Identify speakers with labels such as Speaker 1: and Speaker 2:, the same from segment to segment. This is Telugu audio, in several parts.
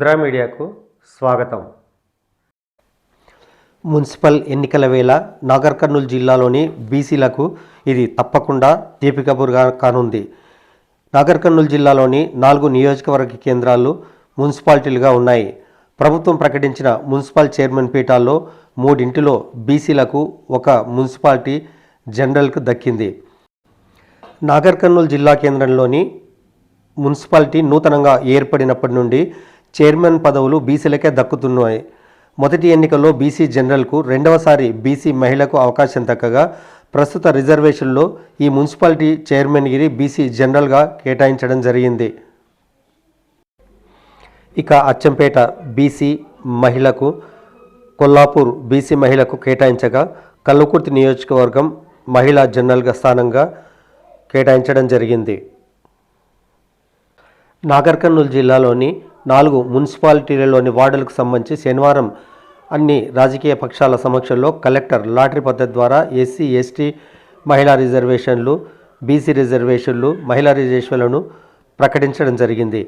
Speaker 1: ముద్రా మీడియాకు స్వాగతం. మున్సిపల్ ఎన్నికల వేళ నాగర్ కర్నూలు జిల్లాలోని బీసీలకు ఇది తప్పకుండా దీపికపురుగా కానుంది. నాగర్ కర్నూలు జిల్లాలోని నాలుగు నియోజకవర్గ కేంద్రాలు మున్సిపాలిటీలుగా ఉన్నాయి. ప్రభుత్వం ప్రకటించిన మున్సిపల్ చైర్మన్ పీఠాల్లో మూడింటిలో బీసీలకు ఒక మున్సిపాలిటీ జనరల్కు దక్కింది. నాగర్ కర్నూలు జిల్లా కేంద్రంలోని మున్సిపాలిటీ నూతనంగా ఏర్పడినప్పటి నుండి చైర్మన్ పదవులు బీసీలకే దక్కుతున్నాయి. మొదటి ఎన్నికల్లో బీసీ జనరల్కు రెండవసారి బీసీ మహిళకు అవకాశం దక్కగా ప్రస్తుత రిజర్వేషన్లో ఈ మున్సిపాలిటీ చైర్మన్గిరి బీసీ జనరల్గా కేటాయించడం జరిగింది. ఇక అచ్చంపేట బీసీ మహిళకు కొల్లాపూర్ బీసీ మహిళకు కేటాయించగా కల్లుకుర్తి నియోజకవర్గం మహిళా జనరల్గా స్థానంగా కేటాయించడం జరిగింది. నాగర్ కర్నూలు జిల్లాలోని నాలుగు మున్సిపాలిటీలలోని వార్డులకు సంబంధించి శనివారం అన్ని రాజకీయ పక్షాల సమక్షంలో కలెక్టర్ లాటరీ పద్ధతి ద్వారా ఎస్సీ ఎస్టీ మహిళా రిజర్వేషన్లు బీసీ రిజర్వేషన్లు మహిళా రిజర్వేషన్లను ప్రకటించడం జరిగింది.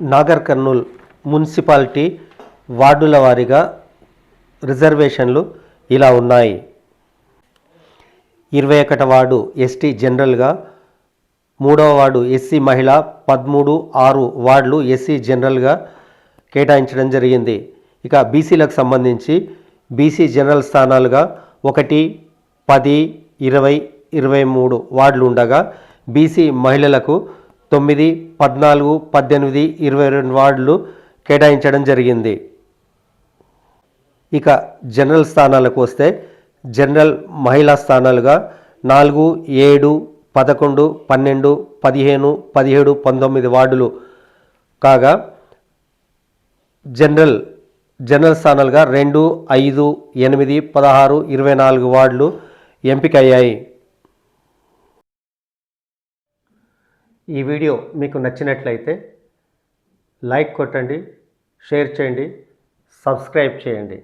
Speaker 1: నాగర్ కర్నూల్ మున్సిపాలిటీ వార్డుల వారీగా రిజర్వేషన్లు ఇలా ఉన్నాయి. ఇరవై ఒకట వార్డు ఎస్టీ జనరల్గా మూడవ వార్డు ఎస్సీ మహిళ పదమూడు ఆరు వార్డులు ఎస్సీ జనరల్గా కేటాయించడం జరిగింది. ఇక బీసీలకు సంబంధించి బీసీ జనరల్ స్థానాలుగా ఒకటి పది ఇరవై ఇరవై మూడు వార్డులు ఉండగా బీసీ మహిళలకు తొమ్మిది పద్నాలుగు పద్దెనిమిది ఇరవై రెండు వార్డులు కేటాయించడం జరిగింది. ఇక జనరల్ స్థానాలకు వస్తే జనరల్ మహిళా స్థానాలుగా నాలుగు ఏడు పదకొండు పన్నెండు పదిహేను పదిహేడు పంతొమ్మిది వార్డులు. కాగా జనరల్ జనరల్ స్థానాలుగా రెండు ఐదు ఎనిమిది పదహారు ఇరవై నాలుగు వార్డులు ఎంపికయ్యాయి. ఈ వీడియో మీకు నచ్చినట్లయితే లైక్ కొట్టండి షేర్ చేయండి సబ్స్క్రైబ్ చేయండి.